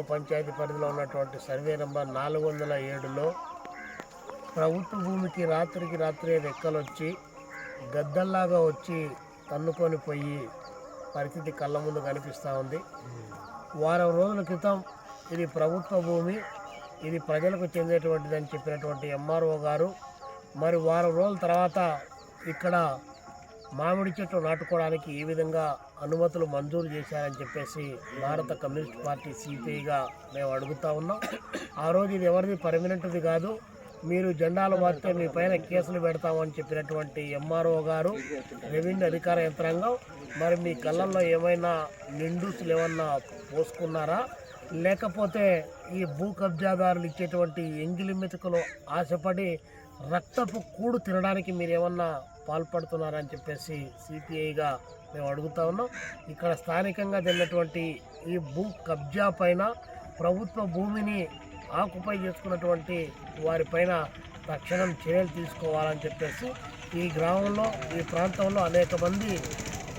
గ్రామ పంచాయతీ పరిధిలో ఉన్నటువంటి సర్వే నెంబర్ నాలుగు వందల ఏడులో ప్రభుత్వ భూమికి రాత్రికి రాత్రి రెక్కలొచ్చి గద్దల్లాగా వచ్చి తన్నుకొని పోయి పరిస్థితి కళ్ళ ముందు కనిపిస్తూ ఉంది. వారం రోజుల క్రితం ఇది ప్రభుత్వ భూమి ఇది ప్రజలకు చెందేటువంటిదని చెప్పినటువంటి ఎంఆర్ఓ గారు మరి వారం రోజుల తర్వాత ఇక్కడ మామిడి చెట్లు నాటుకోవడానికి ఈ విధంగా అనుమతులు మంజూరు చేశారని చెప్పేసి భారత కమ్యూనిస్ట్ పార్టీ సిపిఐగా మేము అడుగుతా ఉన్నాం. ఆ రోజు ఇది ఎవరిది పర్మనెంట్ది కాదు. మీరు జెండాలు మారితే మీ పైన కేసులు పెడతామని చెప్పినటువంటి ఎంఆర్ఓ గారు రెవెన్యూ అధికార యంత్రాంగం మరి మీ కళ్ళల్లో ఏమైనా నిండుసులు ఏమన్నా పోసుకున్నారా? లేకపోతే ఈ భూ కబ్జాదారులు ఇచ్చేటువంటి ఎంగిలి మెతుకులు ఆశపడి రక్తపు కూడు తినడానికి మీరు ఏమన్నా పాల్పడుతున్నారని చెప్పేసి సిపిఐగా మేము అడుగుతా ఉన్నాం. ఇక్కడ స్థానికంగా జరిగినటువంటి ఈ భూ కబ్జా పైన ప్రభుత్వ భూమిని ఆకుపై చేసుకున్నటువంటి వారిపైన తక్షణం చర్యలు తీసుకోవాలని చెప్పేసి ఈ గ్రామంలో ఈ ప్రాంతంలో అనేక మంది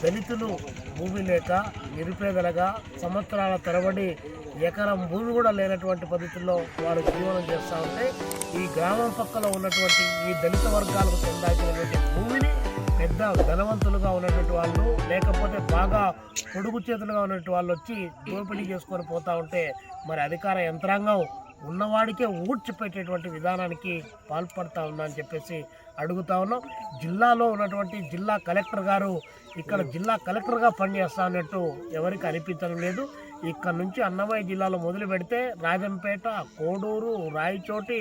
దళితులు భూమి లేక నిరుపేదలుగా సంవత్సరాల తరబడి ఎకరం భూమి కూడా లేనటువంటి పద్ధతుల్లో వారు జీవనం చేస్తూ ఉంటే ఈ గ్రామం పక్కన ఉన్నటువంటి ఈ దళిత వర్గాలకు చెందాల్సినటువంటి భూమిని పెద్ద ధనవంతులుగా ఉన్నటువంటి వాళ్ళు లేకపోతే బాగా పొడుగు చేతులుగా ఉన్నటువంటి వాళ్ళు వచ్చి దోపిడీ చేసుకొని పోతా ఉంటే మరి అధికార యంత్రాంగం ఉన్నవాడికే ఊడ్చిపెట్టేటువంటి విధానానికి పాల్పడతా ఉందని చెప్పేసి అడుగుతా ఉన్నాం. జిల్లాలో ఉన్నటువంటి జిల్లా కలెక్టర్ గారు ఇక్కడ జిల్లా కలెక్టర్గా పనిచేస్తా అన్నట్టు ఎవరికి అనిపించడం లేదు. ఇక్కడ నుంచి అన్నమయ్య జిల్లాలో మొదలు పెడితే రాజంపేట కోడూరు రాయచోటి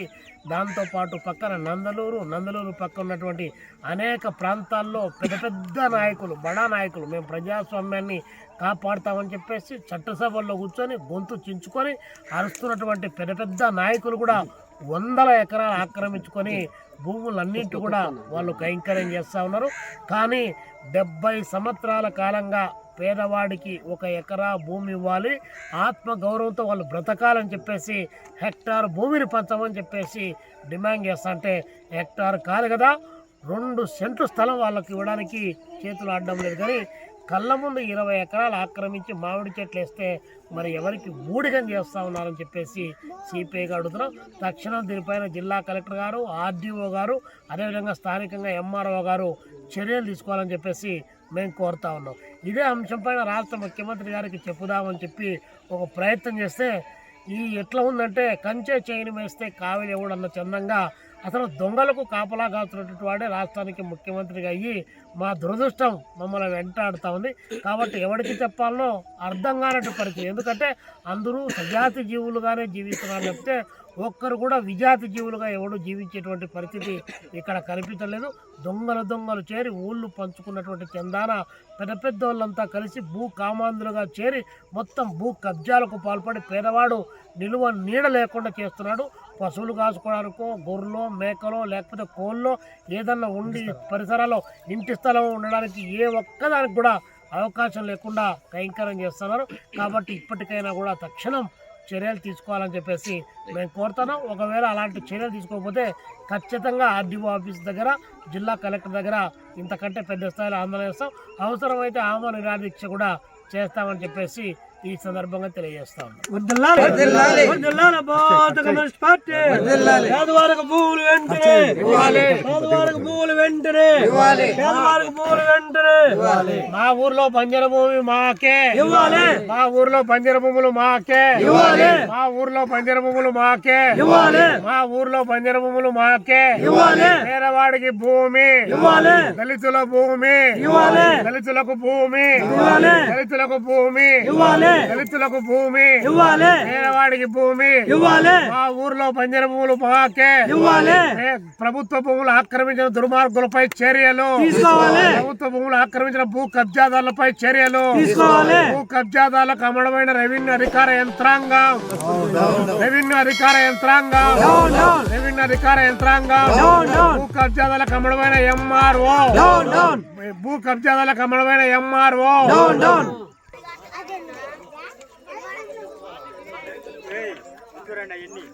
దాంతోపాటు పక్కన నందలూరు నందలూరు పక్కన ఉన్నటువంటి అనేక ప్రాంతాల్లో పెద్ద పెద్ద నాయకులు బడా నాయకులు మేము ప్రజాస్వామ్యాన్ని కాపాడుతామని చెప్పేసి చట్టసభల్లో కూర్చొని గొంతు చించుకొని అరుస్తున్నటువంటి పెద్ద పెద్ద నాయకులు కూడా వందల ఎకరాలు ఆక్రమించుకొని భూములన్నింటి కూడా వాళ్ళు కైంకర్యం చేస్తూ ఉన్నారు. కానీ డెబ్బై సంవత్సరాల కాలంగా పేదవాడికి ఒక ఎకరా భూమి ఇవ్వాలి. ఆత్మ గౌరవంతో వాళ్ళు బ్రతకాలని చెప్పేసి హెక్టార్ భూమిని పంచమని చెప్పేసి డిమాండ్ చేస్తా అంటే హెక్టార్ కాదు కదా రెండు సెంట్లు స్థలం వాళ్ళకి ఇవ్వడానికి చేతులు ఆడడం లేదు. కానీ కళ్ళ ముందు ఇరవై ఎకరాలు ఆక్రమించి మామిడి చెట్లు వేస్తే మరి ఎవరికి ఊడిగం చేస్తూ ఉన్నారని చెప్పేసి సిపిఐగా అడుగుతున్నాం తక్షణం దీనిపైన జిల్లా కలెక్టర్ గారు ఆర్డీఓ గారు అదేవిధంగా స్థానికంగా ఎంఆర్ఓ గారు చర్యలు తీసుకోవాలని చెప్పేసి మేము కోరుతా ఉన్నాం. ఇదే అంశం పైన రాష్ట్ర ముఖ్యమంత్రి గారికి చెప్పుదామని చెప్పి ఒక ప్రయత్నం చేస్తే ఈ ఎట్లా ఉందంటే కంచె చేయని వేస్తే కావిలి ఎవడన్న చందంగా అసలు దొంగలకు కాపలా కాస్తున్నటువంటి వాడే రాష్ట్రానికి ముఖ్యమంత్రిగా అయ్యి మా దురదృష్టం మమ్మల్ని వెంటాడుతూ ఉంది. కాబట్టి ఎవరికి చెప్పాలనో అర్థం కానట్టు పరిస్థితి. ఎందుకంటే అందరూ సజాతి జీవులుగానే జీవిస్తున్నారు చెప్తే ఒక్కరు కూడా విజాతి జీవులుగా ఎవడు జీవించేటువంటి పరిస్థితి ఇక్కడ కనిపించలేదు. దొంగలు దొంగలు చేరి ఊళ్ళు పంచుకున్నటువంటి చందాన పెద్ద పెద్ద వాళ్ళంతా కలిసి భూ కామాంధులుగా చేరి మొత్తం భూ కబ్జాలకు పాల్పడి పేదవాడు నిలువ నీడ లేకుండా చేస్తున్నాడు. పశువులు కాసుకోవడానికో గొర్రెలో మేకలో లేకపోతే కోళ్ళో ఏదన్నా ఉండి పరిసరాల్లో ఇంటి స్థలం ఉండడానికి ఏ ఒక్కదానికి కూడా అవకాశం లేకుండా కైంకర్యం చేస్తున్నారు. కాబట్టి ఇప్పటికైనా కూడా తక్షణం చర్యలు తీసుకోవాలని చెప్పేసి మేము కోరుతున్నాం. ఒకవేళ అలాంటి చర్యలు తీసుకోకపోతే ఖచ్చితంగా ఆర్డీఓ ఆఫీస్ దగ్గర జిల్లా కలెక్టర్ దగ్గర ఇంతకంటే పెద్ద స్థాయిలో ఆందోళన చేస్తాం. అవసరమైతే ఆమరణ నిరాదీక్ష కూడా చేస్తామని చెప్పేసి ఈ సందర్భంగా తెలియజేస్తాం పేదవారికి భూములు వెంటనే పేదవారికి భూములు వెంటనే పేదవారికి భూములు వెంటనే మా ఊర్లో బంజర భూమి మాకే ఇవ్వాలి మా ఊర్లో బంజర భూములు మాకే ఇవ్వాలి మా ఊర్లో బంజర భూములు మాకే ఇవ్వాలి మా ఊర్లో బంజర భూములు మాకే ఇవ్వాలి పేదవాడికి భూమి ఇవ్వాలి దళితుల భూమి ఇవ్వాలి దళితులకు భూమి ఇవ్వాలి దళితులకు భూమి ఇవ్వాలి దళితులకు భూమి. ఇవ్వాలి. పేదవాడికి భూమి. ఇవ్వాలి. మా ఊర్లో బంజర భూములు మాకే ఇవ్వాలి. ప్రభుత్వ భూములు ఆక్రమించిన దుర్మార్గులపై చర్యలు. తీసుకోవాలి. ప్రభుత్వ భూములు ఆక్రమించిన భూ కబ్జాదారులపై చర్యలు. తీసుకోవాలి. భూ కబ్జాదారులకు అమలమైన రెవెన్యూ అధికార యంత్రాంగం. రెవెన్యూ అధికార యంత్రాంగం. రెవెన్యూ అధికార యంత్రాంగం. భూ కబ్జాదారులకు అమలమైన ఎంఆర్ఓ. భూ కబ్జాదారులకు అమలమైన ఎంఆర్ఓ. ఎన్ని